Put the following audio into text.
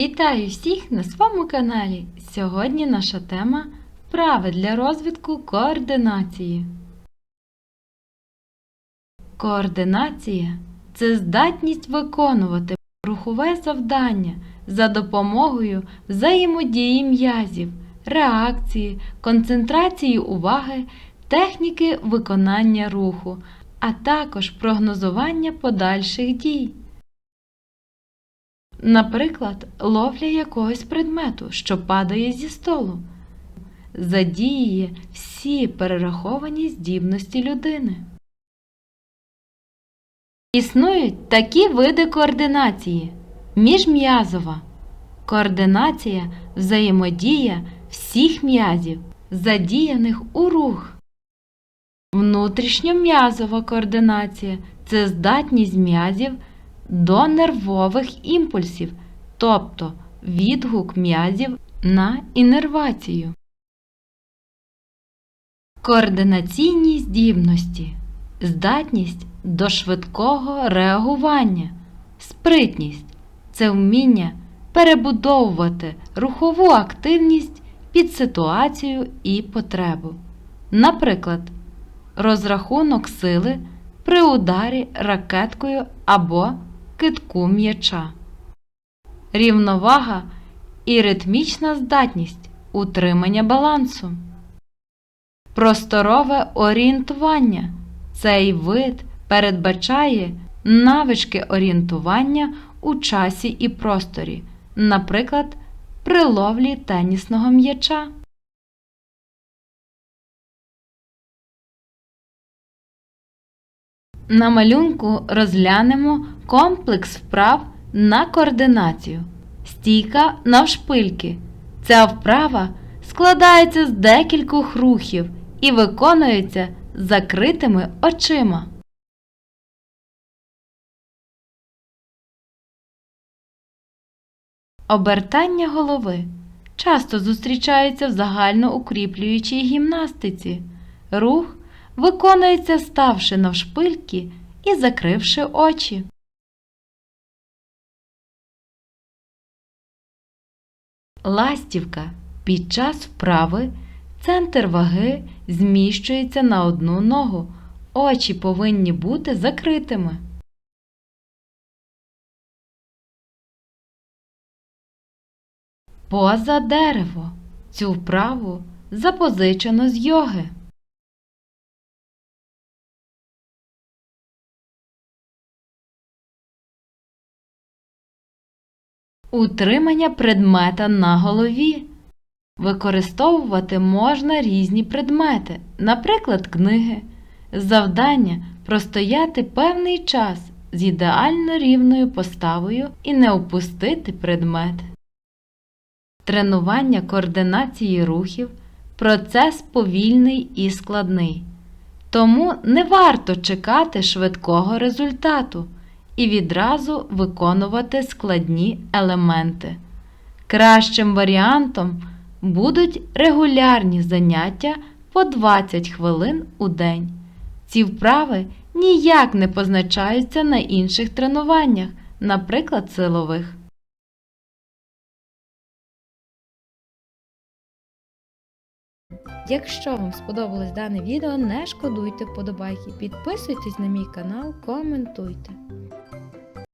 Вітаю всіх на своєму каналі. Сьогодні наша тема вправи для розвитку координації. Координація це здатність виконувати рухове завдання за допомогою взаємодії м'язів, реакції, концентрації уваги, техніки виконання руху, а також прогнозування подальших дій. Наприклад, ловля якогось предмету, що падає зі столу, задіює всі перераховані здібності людини. Існують такі види координації: міжм'язова координація взаємодія всіх м'язів, задіяних у рух. Внутрішньом'язова координація це здатність м'язів до нервових імпульсів, тобто відгук м'язів на інервацію. Координаційні здібності здатність до швидкого реагування, спритність це вміння перебудовувати рухову активність під ситуацію і потребу. Наприклад, розрахунок сили при ударі ракеткою або китку м'яча. Рівновага і ритмічна здатність утримання балансу. Просторове орієнтування. Цей вид передбачає навички орієнтування у часі і просторі, наприклад, при ловлі тенісного м'яча. На малюнку розглянемо комплекс вправ на координацію. Стійка навшпильки. Ця вправа складається з декількох рухів і виконується закритими очима. Обертання голови часто зустрічається в загальноукріплюючій гімнастиці. Рух виконується ставши навшпильки і закривши очі. Ластівка. Під час вправи центр ваги зміщується на одну ногу. Очі повинні бути закритими. Поза дерево. Цю вправу запозичено з йоги. Утримання предмета на голові. Використовувати можна різні предмети, наприклад, книги. Завдання простояти певний час з ідеально рівною поставою і не опустити предмет. Тренування координації рухів процес повільний і складний. Тому не варто чекати швидкого результату і відразу виконувати складні елементи. Кращим варіантом будуть регулярні заняття по 20 хвилин у день. Ці вправи ніяк не позначаються на інших тренуваннях, наприклад, силових. Якщо вам сподобалось дане відео, не шкодуйте вподобайки, підписуйтесь на мій канал, коментуйте.